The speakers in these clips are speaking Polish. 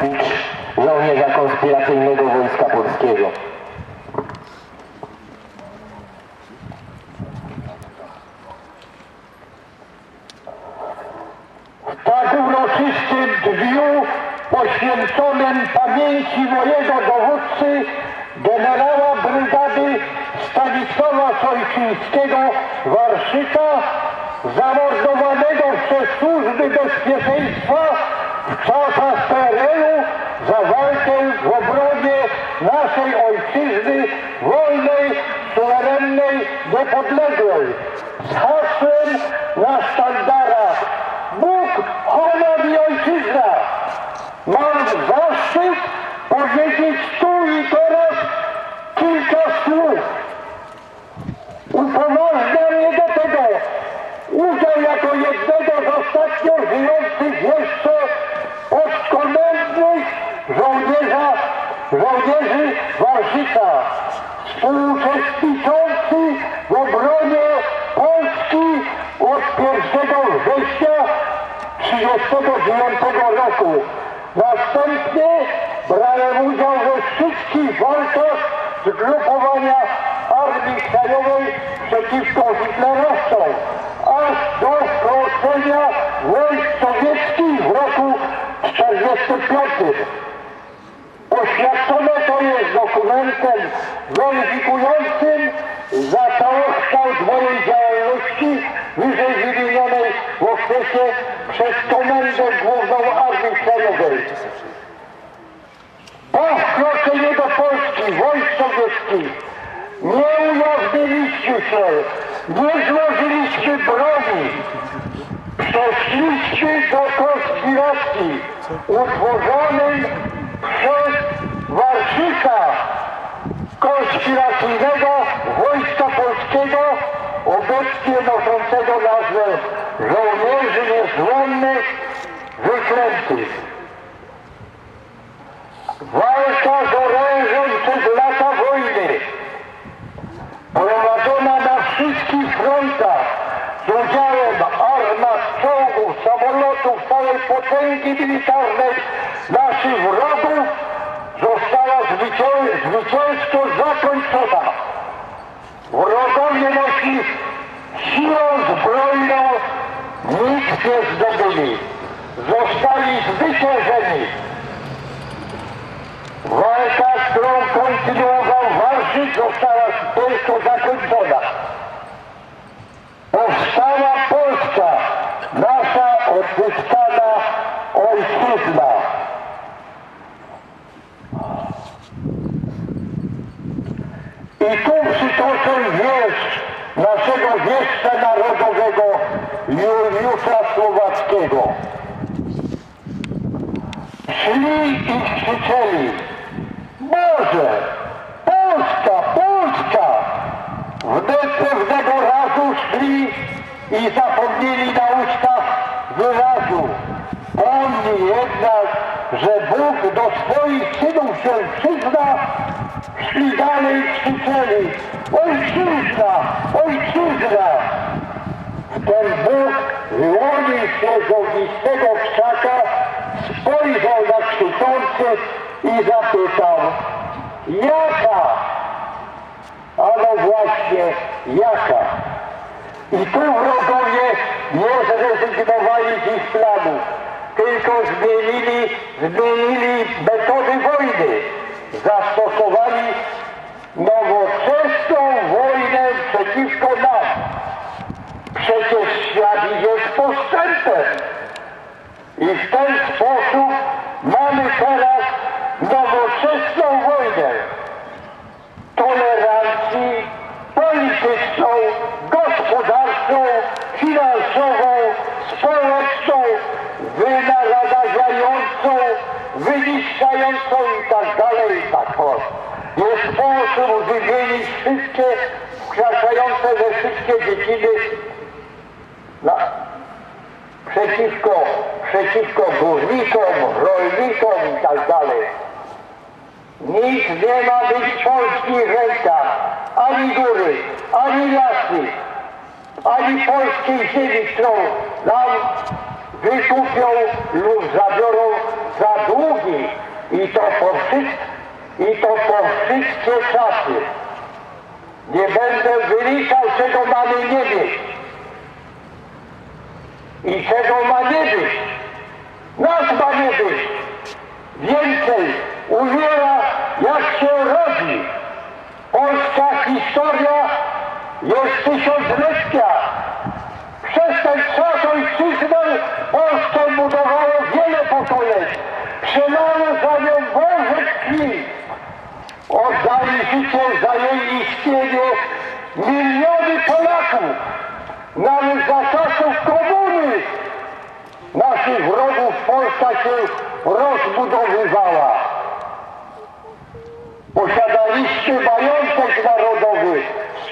Dębicz, żołnierza konspiracyjnego Wojska Polskiego. W tak uroczystym dniu poświęconym pamięci mojego dowódcy generała brygady Stanisława Sojczyńskiego Warszyka zamordowanego przez służby bezpieczeństwa w czasach PRL-u za walkę w obronie naszej ojczyzny wolnej, suwerennej, niepodległej z hasłem na sztandarach Bóg, honor i ojczyzna. Mam zaszczyt powiedzieć tu i teraz kilka słów. Upoważnia mnie do tego udział jako jednego z ostatnio żyjących jeszcze żołnierza, żołnierzy Warszyka, współuczestniczący w obronie Polski od 1 września 1939 roku. Następnie brałem udział we wszystkich walkach zgrupowania Armii Krajowej przeciwko hitlerowcom, aż do wkroczenia wojsk sowieckich w roku 1945. Oświadczone to jest dokumentem weryfikującym za całokształt mojej działalności wyżej wymienionej w okresie przez Komendę Główną Armii Krajowej. Po wkroczeniu do Polski wojsk sowieckich nie ujawniliśmy się, nie złożyliśmy broni, przeszliśmy do konspiracji utworzonej przez Warszyka konspiracyjnego Wojska Polskiego, obecnie noszącego nazwę żołnierzy niezłomnych wyklętych. Walka z orężem przez lata wojny prowadzona na wszystkich frontach z udziałem armat, czołgów, samolotów, całej potęgi militarnej naszych wrogów zwycięsko zakończona. Wrogowie nasi siłą zbrojną nic nie zdobyli. Zostali zwyciężeni. Walka, którą kontynuował Warszyk, została tylko zakończona. Powstała Polska, nasza odzyskana ojczyzna. I tu przytoczę wiersz naszego wieszcza narodowego Juliusza Słowackiego. Szli i krzyczeli, Boże, Polska, Polska! Wnet pewnego razu szli i zapomnieli na ustach wyrazu. Pomni jednak, że Bóg do swoich synów się przyzna, szli dalej krzyczeli, Ojczyzna, Ojczyzna! Wtem Bóg wyłonił się z ognistego krzaka, spojrzał na krzyczących i zapytał, jaka? A no właśnie, jaka? I tu wrogowie nie zrezygnowali z ich planów, tylko zmienili, zmienili metody wojny. Zastosowali nowoczesną wojnę przeciwko nam. Przecież świat idzie z postępem. I w ten sposób mamy teraz nowoczesną wojnę tolerancji polityczną, gospodarczą, finansową, społeczną, wynaradzającą, wyniszczającą i tak dalej i tak dalej. Jest sposób wymienić wszystkie wkraczające we wszystkie dziedziny na, przeciwko, przeciwko górnikom, rolnikom i tak dalej. Nic nie ma być w polskich rękach, ani góry, ani lasy, ani polskiej ziemi, którą nam wykupią lub zabiorą za długi i to po i to po wszystkie czasy. Nie będę wyliczał, czego mamy nie mieć i czego ma nie być. Nas ma nie być. Więcej umiera, jak się rodzi. Polska historia jest tysiąclecia. Przez ten czas ojczyznę Polskę budowało wiele pokoleń. Przelało za nią morze krwi. Oddali życie za jej istnienie miliony Polaków. Nawet za czasów komuny naszych wrogów Polska się rozbudowywała. Posiadaliście majątek narodowy,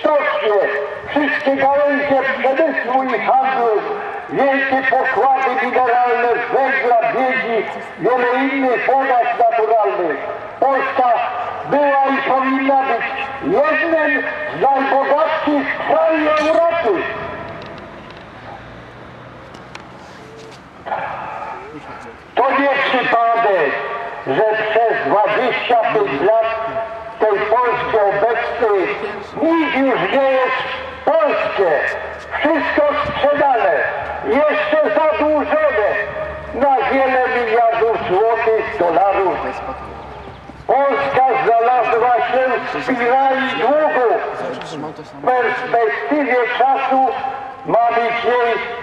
stocznie, wszystkie gałęzie przemysłu i handlu, wielkie pokłady mineralne węgla, miedzi, wiele innych bogactw naturalnych. Polska była i powinna być jednym z najbogatszych krajów Europy. To nie przypadek, że przez 25 lat tej Polski obecnej już jest polskie. Wszystko sprzedane, jeszcze zadłużone na wiele miliardów złotych, dolarów. Polska znalazła się w spirali długu. W perspektywie czasu ma być jej.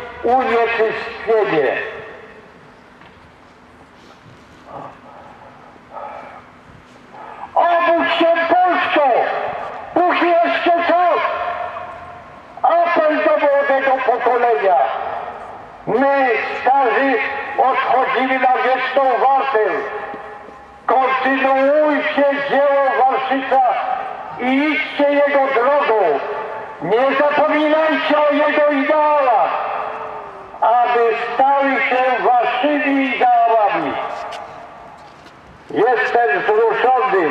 Idźcie jego drogą. Nie zapominajcie o jego ideałach, aby stały się waszymi ideałami. Jestem wzruszony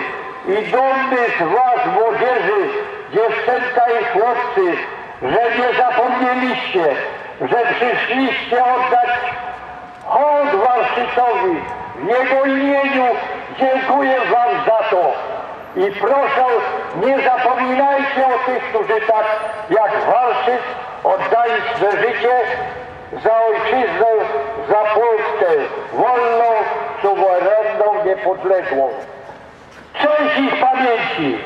i dumny z was, młodzieży, dziewczęta i chłopcy, że nie zapomnieliście, że przyszliście oddać hołd Warszycowi. W jego imieniu dziękuję wam. I proszę, nie zapominajcie o tych, którzy tak jak Warszyc oddali swe życie za ojczyznę, za Polskę, wolną, suwerenną, niepodległą. Cześć ich pamięci.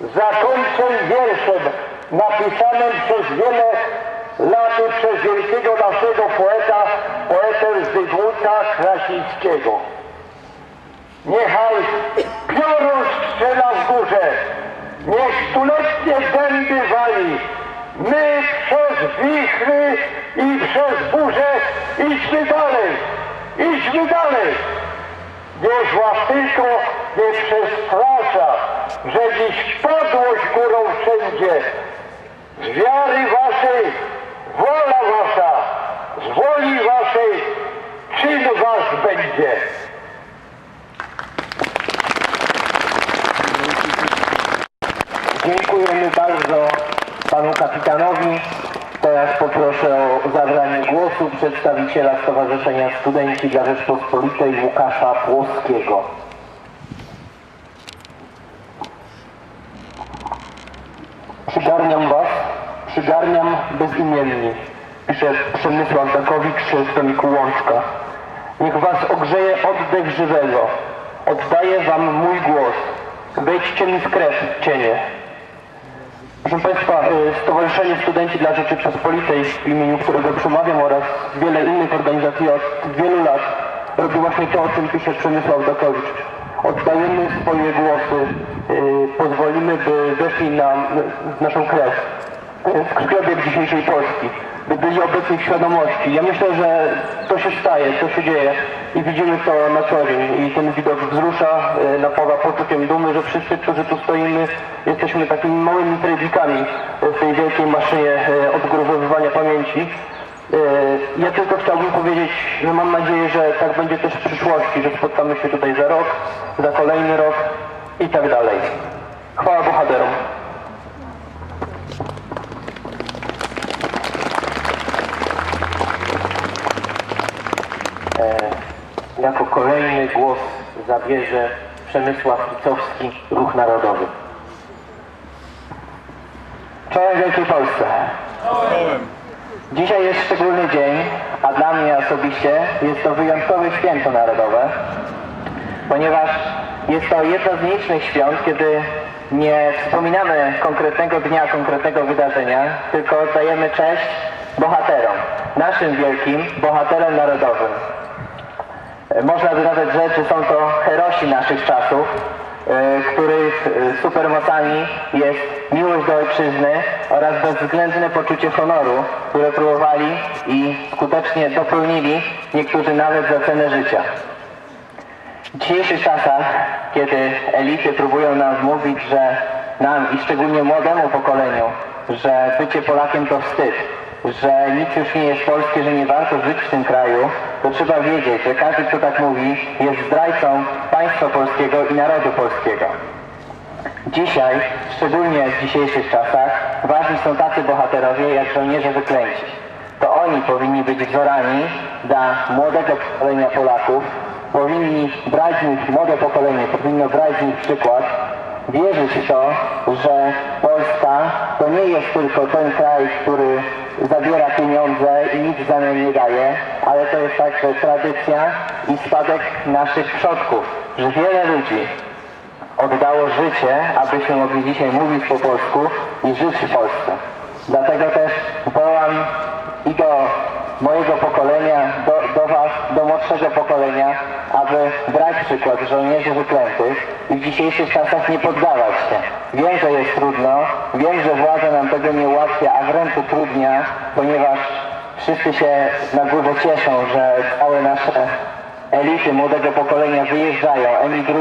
Zakończę wierszem napisanym przez wiele lat przez wielkiego naszego poeta, poetę Zygmunta Krasińskiego. Niechaj górze, niech stuletnie dęby wali. My przez wichry i przez burzę idźmy dalej, idźmy dalej. Niech was tylko nie przestrasza, że dziś podłość górą wszędzie. Z wiary waszej wola wasza, z woli waszej czyn wasz będzie. Poproszę o zabranie głosu przedstawiciela Stowarzyszenia Studenci dla Rzeczpospolitej Łukasza Płoskiego. Przygarniam was, przygarniam bezimienni, pisze Przemysław Dakowicz z tomiku Łączka. Niech was ogrzeje oddech żywego, oddaję wam mój głos, wejdźcie mi w krew, cienie. Proszę Państwa, y, Stowarzyszenie Studenci dla Rzeczypospolitej, w imieniu którego przemawiam oraz wiele innych organizacji od wielu lat robi właśnie to, o czym pisze Przemysław Dakowicz. Oddajemy swoje głosy, y, pozwolimy, by weszli na w naszą krew, w krwiobieg dzisiejszej Polski, by byli obecni w świadomości. Ja myślę, że to się staje, to się dzieje i widzimy to na co dzień i ten widok wzrusza, y, napawa poczuciem dumy, że wszyscy, którzy tu stoimy, jesteśmy takimi małymi trybikami w tej wielkiej maszynie y, odgruzowywania pamięci. Y, Ja tylko chciałbym powiedzieć, że mam nadzieję, że tak będzie też w przyszłości, że spotkamy się tutaj za rok, za kolejny rok i tak dalej. Chwała bohaterom. Jako kolejny głos zabierze Przemysław Licowski, Ruch Narodowy. Czołem Wielkiej Polsce. Dzisiaj jest szczególny dzień, a dla mnie osobiście jest to wyjątkowe święto narodowe, ponieważ jest to jedno z nielicznych świąt, kiedy nie wspominamy konkretnego dnia, konkretnego wydarzenia, tylko oddajemy cześć bohaterom, naszym wielkim bohaterom narodowym. E, Można by nawet rzec, że są to herosi naszych czasów, e, których e, supermocami jest miłość do ojczyzny oraz bezwzględne poczucie honoru, które próbowali i skutecznie dopełnili, niektórzy nawet za cenę życia. W dzisiejszych czasach, kiedy elity próbują nam wmówić, że nam i szczególnie młodemu pokoleniu, że bycie Polakiem to wstyd, że nic już nie jest polskie, że nie warto żyć w tym kraju, to trzeba wiedzieć, że każdy, kto tak mówi, jest zdrajcą państwa polskiego i narodu polskiego. Dzisiaj, szczególnie w dzisiejszych czasach, ważni są tacy bohaterowie jak żołnierze wyklęci. To oni powinni być wzorami dla młodego pokolenia Polaków, powinni brać z nich, młode pokolenie powinno brać z nich przykład, wierzyć w to, że Polska to nie jest tylko ten kraj, który zabiera pieniądze i nic w zamian nie daje, ale to jest także tradycja i spadek naszych przodków, że wiele ludzi oddało życie, abyśmy mogli dzisiaj mówić po polsku i żyć w Polsce. Dlatego też wołam i do mojego pokolenia, do młodszego pokolenia, aby brać przykład żołnierzy wyklętych i w dzisiejszych czasach nie poddawać się. Wiem, że jest trudno, wiem, że władza nam tego nie ułatwia, a wręcz utrudnia, ponieważ wszyscy się na górze cieszą, że całe nasze elity młodego pokolenia wyjeżdżają, emigrują.